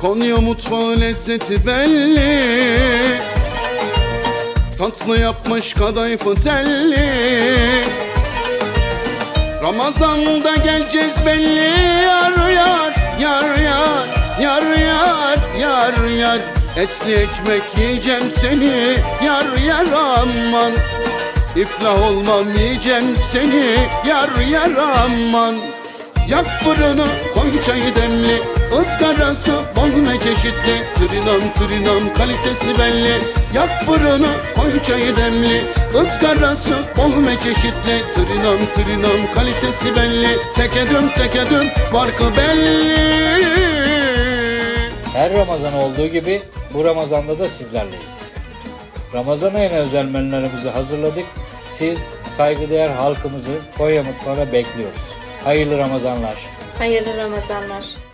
Konya mutfağı lezzeti belli. Tatlı yapmış kadayıfı telli. Ramazan'da geleceğiz belli. Yar yar yar yar yar yar yar yar. Etli ekmek yiyeceğim seni. Yar yar aman. İflah olmam yiyeceğim seni. Yar yar aman. Yak fırını koy çayı demli. Izgarası Trinam trinam kalitesi belli Yak fırını koy çayı demli ızgarası bol ve çeşitli Trinam trinam kalitesi belli Tekedüm tekedüm farkı belli Her Ramazan olduğu gibi bu Ramazan'da da sizlerleyiz. Ramazan ayına özel menülerimizi hazırladık. Siz saygıdeğer halkımızı Konya mutfağına bekliyoruz. Hayırlı Ramazanlar. Hayırlı Ramazanlar.